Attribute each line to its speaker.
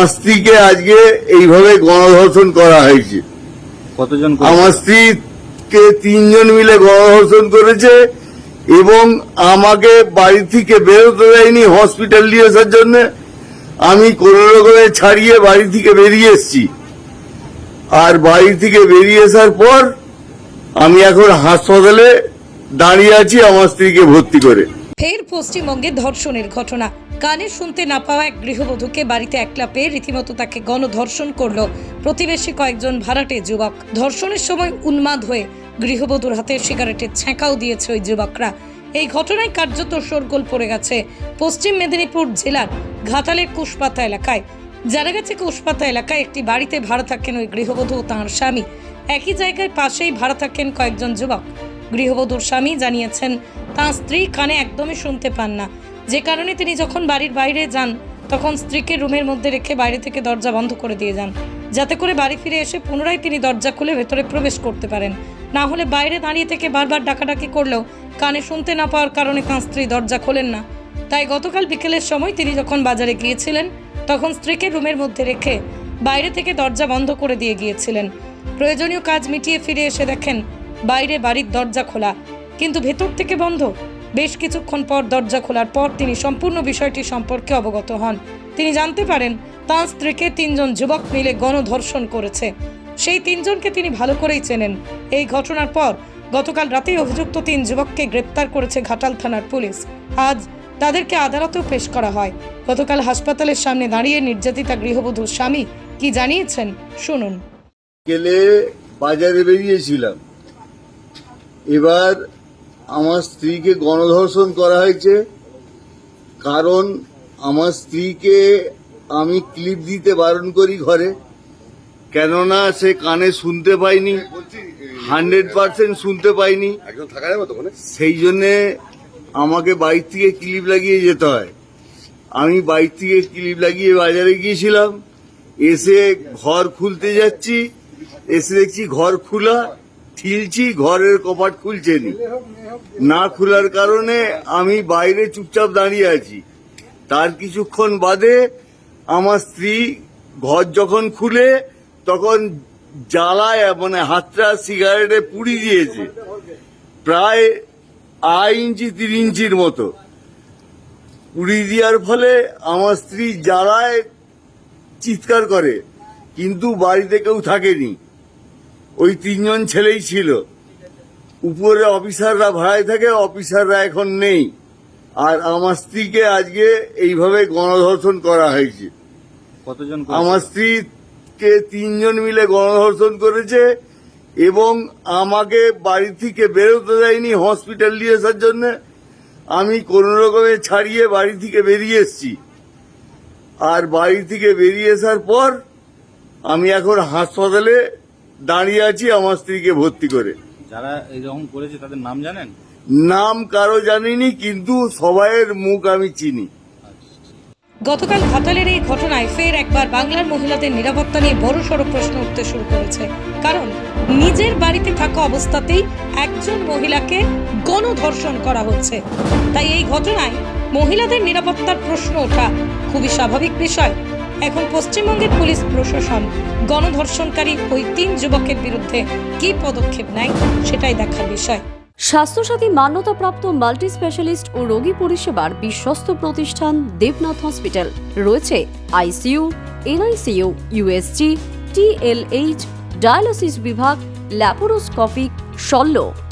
Speaker 1: আমার স্ত্রীকে আজকে এইভাবে গণধর্ষণ করা হয়েছে।
Speaker 2: কতজন?
Speaker 1: আমার স্ত্রীকে তিনজন মিলে গণধর্ষণ করেছে এবং আমাকে বাড়ি থেকে বেরোতে দেয়নি হসপিটাল নিয়ে আসার জন্য। আমি কোনো রকমে ছাড়িয়ে বাড়ি থেকে বেরিয়ে এসেছি। আর বাড়ি থেকে বেরিয়ে আসার পর আমি এখন হাসপাতালে দাঁড়িয়ে আছি আমার স্ত্রীকে ভর্তি করে।
Speaker 3: ফের পশ্চিমবঙ্গে ধর্ষণের ঘটনা। কানে শুনতে না পাওয়া এক গৃহবধূকে বাড়িতে একলা পেয়ে রীতিমতো তাকে গণধর্ষণ করল। প্রতিবেশী কয়েকজন ভাড়াটে যুবক। ধর্ষণের সময় উন্মাদ হয়ে গৃহবধূর হাতে সিগারেটের ছ্যাঁকাও দিয়েছে ওই যুবকরা। এই ঘটনায় কার্যত শোরগোল পড়ে গেছে পশ্চিম মেদিনীপুর জেলার ঘাটালের কুশপাতা এলাকায়। জানা গেছে কুশপাতা এলাকায় একটি বাড়িতে ভাড়া থাকেন ওই গৃহবধূ ও তাঁর স্বামী। একই জায়গায় পাশেই ভাড়া থাকেন কয়েকজন যুবক। গৃহবধূর স্বামী জানিয়েছেন, তাঁর স্ত্রী কানে একদমই শুনতে পান না। যে কারণে তিনি যখন বাড়ির বাইরে যান, তখন স্ত্রীকে রুমের মধ্যে রেখে বাইরে থেকে দরজা বন্ধ করে দিয়ে যান। যাতে করে বাড়ি ফিরে এসে পুনরায় তিনি দরজা খুলে ভেতরে প্রবেশ করতে পারেন। না হলে বাইরে দাঁড়িয়ে থেকে বারবার ডাকাডাকি করলেও কানে শুনতে না পাওয়ার কারণে তাঁর স্ত্রী দরজা খোলেন না। তাই গতকাল বিকেলের সময় তিনি যখন বাজারে গিয়েছিলেন, তখন স্ত্রীকে রুমের মধ্যে রেখে বাইরে থেকে দরজা বন্ধ করে দিয়ে গিয়েছিলেন। প্রয়োজনীয় কাজ মিটিয়ে ফিরে এসে দেখেন, বাইরে বাড়ির দরজা খোলা। কিন্তু ভেতর থেকে বন্ধ। বেশ কিছুক্ষণ পর দরজা খোলার পর তিনি সম্পূর্ণ বিষয়টি সম্পর্কে অবগত হন। তিনি জানতে পারেন, তাঁর স্ত্রীকে তিনজন যুবক মিলে গণধর্ষণ করেছে। সেই তিনজনকে তিনি ভালো করেই চেনেন। এই ঘটনার পর গতকাল রাতেই অভিযুক্ত তিন যুবককে গ্রেপ্তার করেছে ঘাটাল থানার পুলিশ। আজ তাদেরকে আদালতেও পেশ করা হয়। গতকাল হাসপাতালের সামনে দাঁড়িয়ে নির্যাতিতা গৃহবধূর স্বামী কি জানিয়েছেন, শুনুন।
Speaker 1: গেলে বাজারে বেরিয়েছিলাম। এবার আমার স্ত্রীকে গণধর্ষণ করা হয়েছে কারণ আমার স্ত্রীকে আমি ক্লিপ দিতে বারণ করি ঘরে কেননা সে কানে শুনতে পায়নি হান্ড্রেড পার্সেন্ট শুনতে
Speaker 4: পাইনি।
Speaker 1: সেই জন্যে আমাকে বাইক থেকে ক্লিপ লাগিয়ে যেতে হয়। আমি বাইক থেকে ক্লিপ লাগিয়ে বাজারে গিয়েছিলাম এসে ঘর খুলতে যাচ্ছি এসে দেখছি ঘর খোলা ঠিলছি ঘরের কপাট খুলছে নি। না খোলার কারণে আমি বাইরে চুপচাপ দাঁড়িয়ে আছি। তার কিছুক্ষণ বাদে আমার স্ত্রী ঘর যখন খুলে, তখন জ্বালায় মানে হাতটা সিগারেটে পুড়ি দিয়েছে। প্রায় আড়াই ইঞ্চি, তিন ইঞ্চির মতো। পুড়ি দেওয়ার ফলে আমার স্ত্রী জ্বালায়, চিৎকার করে। কিন্তু বাড়িতে কেউ থাকেনি। ওই তিনজন ছেলেই ছিল। উপরে অফিসাররা ভাড়ায় থাকে অফিসাররা এখন নেই। আর আমার স্ত্রীকে আজকে এইভাবে গণধর্ষণ করা হয়েছে।
Speaker 2: কতজন?
Speaker 1: আমার স্ত্রীকে তিনজন মিলে গণধর্ষণ করেছে এবং আমাকে বাড়ি থেকে বেরোতে দেয়নি হসপিটাল নিয়ে আসার জন্য। আমি কোনো রকমে ছাড়িয়ে বাড়ি থেকে বেরিয়ে এসেছি। আর বাড়ি থেকে বেরিয়ে আসার পর আমি এখন হাসপাতালে দাঁড়িয়ে আছি আমার স্ত্রীকে ভর্তি করে।
Speaker 2: যারা এরকম করেছে তাদের নাম জানেন?
Speaker 1: নাম কারও জানিনি কিন্তু সবাইয়ের মুখ আমি চিনি।
Speaker 3: গতকাল ঘাটালের এই ঘটনায় ফের একবার বাংলার মহিলাদের নিরাপত্তা নিয়ে বড় বড়সড় প্রশ্ন উঠতে শুরু করেছে। কারণ নিজের বাড়িতে থাকা অবস্থাতেই একজন মহিলাকে গণধর্ষণ করা হচ্ছে। তাই এই ঘটনায় মহিলাদের নিরাপত্তার প্রশ্ন ওঠা খুবই স্বাভাবিক বিষয়। এখন পশ্চিমবঙ্গের পুলিশ প্রশাসন গণধর্ষণকারী ওই তিন যুবকের বিরুদ্ধে কী পদক্ষেপ নেয় সেটাই দেখার বিষয়।
Speaker 5: স্বাস্থ্যসাথী মান্যতাপ্রাপ্ত মাল্টি স্পেশালিস্ট ও রোগী পরিষেবার বিশ্বস্ত প্রতিষ্ঠান দেবনাথ হসপিটাল। রয়েছে ICU NICU USG, TLH, dialysis বিভাগ, ল্যাপারোস্কোপিক, শল্য।